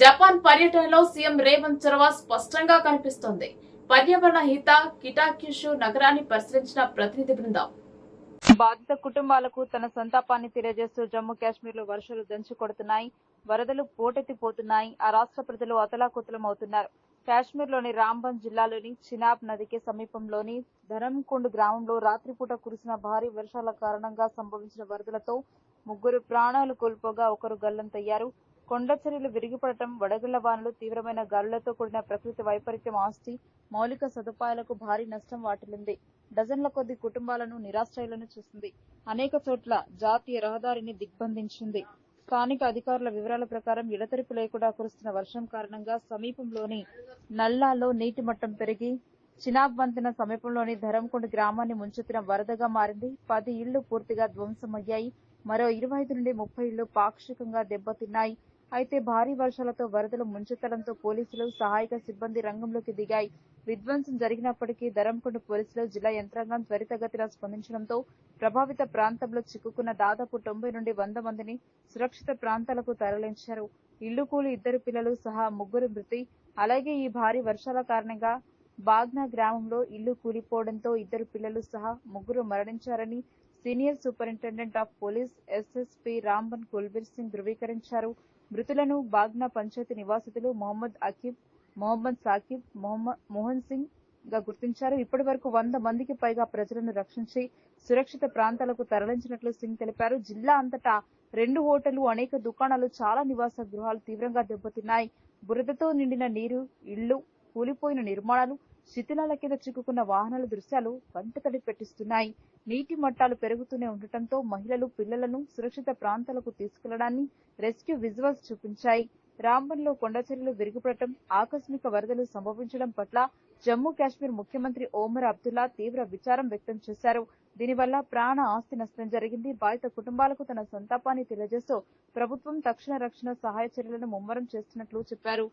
Japan పర్యటనలో CM Revanth చొరవ స్పష్టంగా కనిపిస్తోంది. పర్యావరణ హిత కిటాక్యుషు నగరాన్ని పరిశీలించిన ప్రతినిధి బృందం. బాధిత కుటుంబాలకు తన సంతాపాన్ని తెలియజేస్తూ జమ్మూ కాశ్మీర్లో వర్షాలు దంచి కొడుతున్నాయి. వరదలు పోటెత్తిపోతున్నాయి. ఆ రాష్ట్ర ప్రజలు అతలాకుతలం అవుతున్నారు కాశ్మీర్లోని రాంబన్ జిల్లాలోని చినాబ్ నదికి సమీపంలోని ధరంకొండ గ్రామంలో రాత్రిపూట కురిసిన భారీ వర్షాల కారణంగా సంభవించిన వరదలతో ముగ్గురు ప్రాణాలు కోల్పోగా ఒకరు గల్లంతయ్యారు. కొండచర్యలు విరిగిపడటం వడగళ్ళ వానలు తీవ్రమైన గాలులతో కూడిన ప్రకృతి వైపరీత్యం ఆస్తి మౌలిక సదుపాయాలకు భారీ నష్టం వాటిల్లింది. డజన్ల కొద్ది కుటుంబాలను నిరాశ్రయులను చూసింది. అనేక చోట్ల జాతీయ రహదారిని దిగ్బంధించింది. స్థానిక అధికారుల వివరాల ప్రకారం ఎడతెరిపి లేకుండా కురుస్తున్న వర్షం కారణంగా సమీపంలోని నల్లాలో నీటి మట్టం పెరిగి చినాబ్ వంతెన సమీపంలోని ధరంకొండ గ్రామాన్ని ముంచెత్తిన వరదగా మారింది. పది ఇళ్ళు పూర్తిగా ధ్వంసమయ్యాయి. మరో ఇరవై ఐదు నుండి ముప్పై ఇళ్ళు పాక్షికంగా దెబ్బతిన్నాయి. అయితే భారీ వర్షాలతో వరదలు ముంచెత్తడంతో పోలీసులు సహాయక సిబ్బంది రంగంలోకి దిగాయి. విధ్వంసం జరిగినప్పటికీ ధరంకొండ పోలీసులు జిల్లా యంత్రాంగం త్వరితగతిన స్పందించడంతో ప్రభావిత ప్రాంతంలో చిక్కుకున్న దాదాపు తొంభై నుండి వంద మందిని సురక్షిత ప్రాంతాలకు తరలించారు. ఇల్లు కూలి ఇద్దరు పిల్లలు సహా ముగ్గురు మృతి. అలాగే ఈ భారీ వర్షాల కారణంగా బాగ్నా గ్రామంలో ఇల్లు కూలిపోవడంతో ఇద్దరు పిల్లలు సహా ముగ్గురు మరణించారని senior superintendent of police SSP Ramban Kulbir Singh ధృవీకరించారు. మృతులను బాగ్నా పంచాయతీ నివాసితులు మొహమ్మద్ అకీబ్ మొహమ్మద్ సాకిబ్ మోహన్ సింగ్గా గుర్తించారు. ఇప్పటి వరకు వంద మందికి పైగా ప్రజలను రక్షించి సురక్షిత ప్రాంతాలకు తరలించినట్లు సింగ్ తెలిపారు. జిల్లా అంతటా రెండు హోటళ్ళు అనేక దుకాణాలు చాలా నివాస గృహాలు తీవ్రంగా దెబ్బతిన్నాయి. బురదతో నిండిన నీరు ఇళ్ళు కూలిపోయిన నిర్మాణాలు శిథిలాల కింద చిక్కుకున్న వాహనాల దృశ్యాలు కంటతడి పెట్టిస్తున్నాయి. నీటి మట్టాలు పెరుగుతూనే ఉండటంతో మహిళలు పిల్లలను సురక్షిత ప్రాంతాలకు తీసుకెళ్ళడాన్ని రెస్క్యూ విజువల్స్ చూపించాయి. రాంబన్లో కొండచర్యలు విరిగిపడటం ఆకస్మిక వరదలు సంభవించడం పట్ల జమ్మూ కాశ్మీర్ ముఖ్యమంత్రి ఓమర్ అబ్దుల్లా తీవ్ర విచారం వ్యక్తం చేశారు. దీనివల్ల ప్రాణ ఆస్తి నష్టం జరిగింది. బాధిత కుటుంబాలకు తన సంతాపాన్ని తెలియజేస్తూ ప్రభుత్వం తక్షణ రక్షణ సహాయ చర్యలను ముమ్మరం చేస్తున్నట్లు చెప్పారు.